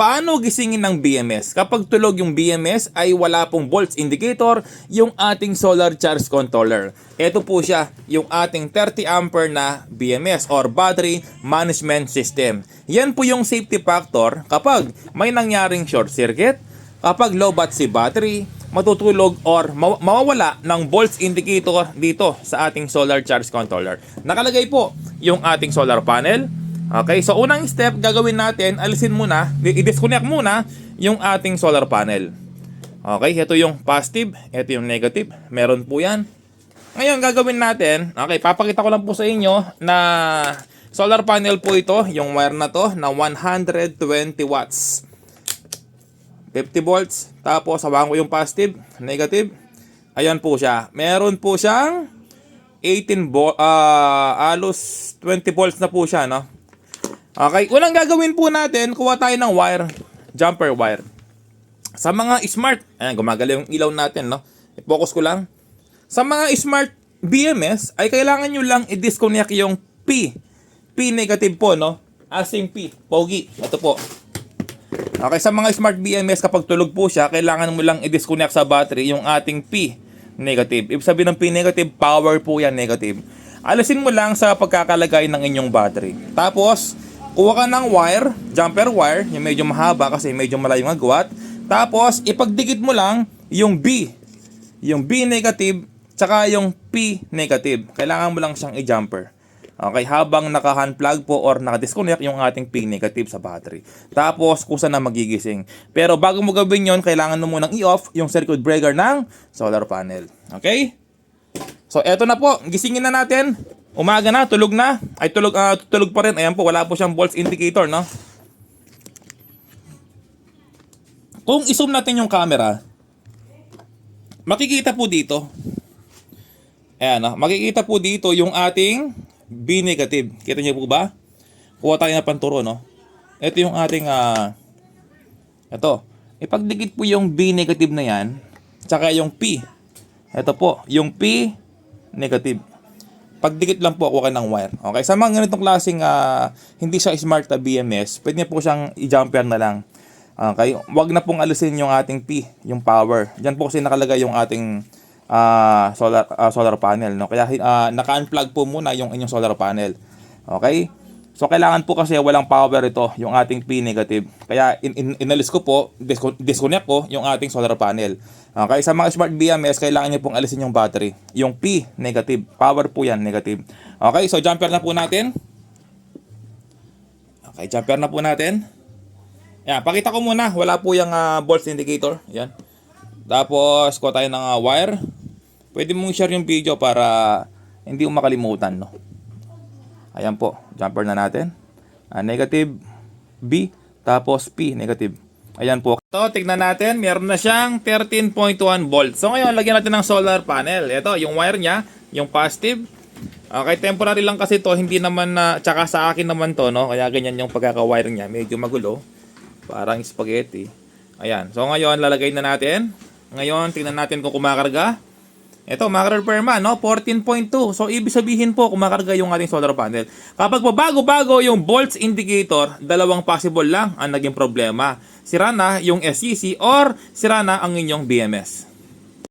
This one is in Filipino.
Paano gisingin ng BMS? Kapag tulog yung BMS ay wala pong volts indicator yung ating solar charge controller. Ito po siya, yung ating 30 ampere na BMS or Battery Management System. Yan po yung safety factor kapag may nangyaring short circuit, kapag low bat si battery, matutulog or maw- mawawala ng volts indicator dito sa ating solar charge controller. Nakalagay po yung ating solar panel, Okay, so unang step gagawin natin, alisin muna, i-disconnect muna yung ating solar panel. Okay, ito yung positive, ito yung negative. Meron po yan. Ngayon, gagawin natin, okay, papakita ko lang po sa inyo na solar panel po ito, yung wire na to, na 120 watts. 50 volts, tapos hawakan ko yung positive, negative. Ayan po siya. Meron po siyang 18 volt, ah, alos 20 volts na po siya, no? Okay, unang gagawin po natin, kuha tayo ng wire, jumper wire. Sa mga smart, ayan, gumagalaw yung ilaw natin, no? I-focus ko lang. Sa mga smart BMS, ay kailangan nyo lang i-disconnect yung P. P negative po, no? Asing P, pogi. Ito po. Okay, sa mga smart BMS, kapag tulog po siya, kailangan mo lang i-disconnect sa battery yung ating P negative. Ibig sabihin ng P negative, power po yan negative. Alisin mo lang sa pagkakalagay ng inyong battery. Tapos, kuha ka ng wire, jumper wire, yung medyo mahaba kasi medyo malayo ang agwat. Tapos, ipagdikit mo lang yung B. Yung B negative, tsaka yung P negative. Kailangan mo lang siyang i-jumper. Okay, habang naka-hand plug po or naka-disconnect yung ating P negative sa battery. Tapos, kusa na magigising. Pero bago mo gawin yon kailangan mo munang i-off yung circuit breaker ng solar panel. Okay? So, eto na po. Gisingin na natin. Umaga na, tulog na. Ay, tulog, ah, tulog pa rin. Ayan po, wala po siyang volts indicator, no? Kung i-zoom natin yung camera, makikita po dito. Ayan, no? makikita po dito yung ating B negative. Kita niyo po ba? Kuha tayo ng panturo, no? Ito yung ating, ah, ito. Ipagdikit po yung B negative na yan, tsaka yung P. Ito po, yung P negative. Pagdikit lang po ako ng wire. Okay, sa mga ganitong klaseng ah, hindi siya smart na BMS, pwede niyo po siyang i-jumper na lang. Okay, wag na pong alisin yung ating P, yung power. Diyan po kasi nakalagay yung ating ah, solar ah, solar panel, no? Kaya ah, naka-unplug po muna yung inyong solar panel. Okay? So kailangan po kasi walang power ito, yung ating P negative. Kaya in, in, inalis ko po, disco- disconnect ko yung ating solar panel. Okay, sa mga smart BMS, kailangan niyo pong alisin yung battery. Yung P negative, power po yan negative. Okay, so jumper na po natin. Okay, jumper na po natin. Yan, pakita ko muna, wala po yung ah, volts indicator. Yan. Tapos, kuha tayo ng ah, wire. Pwede mong share yung video para hindi mo makalimutan, no? Ayan po, jumper na natin. Ah, negative B, tapos P, negative. Ayan po. Ito, tignan natin. Meron na siyang 13.1 volts. So ngayon, lagyan natin ng solar panel. Ito, yung wire niya, yung positive. Okay, temporary lang kasi to, hindi naman na, tsaka sa akin naman to, no? Kaya ganyan yung pagkaka-wire niya, medyo magulo. Parang spaghetti. Ayan. So ngayon, lalagay na natin. Ngayon, tingnan natin kung kumakarga. Ito, makarga man, no? 14.2. So, ibig sabihin po, kumakarga yung ating solar panel. Kapag bago-bago yung volts indicator, dalawang possible lang ang naging problema. Sira na yung SCC or sira na ang inyong BMS.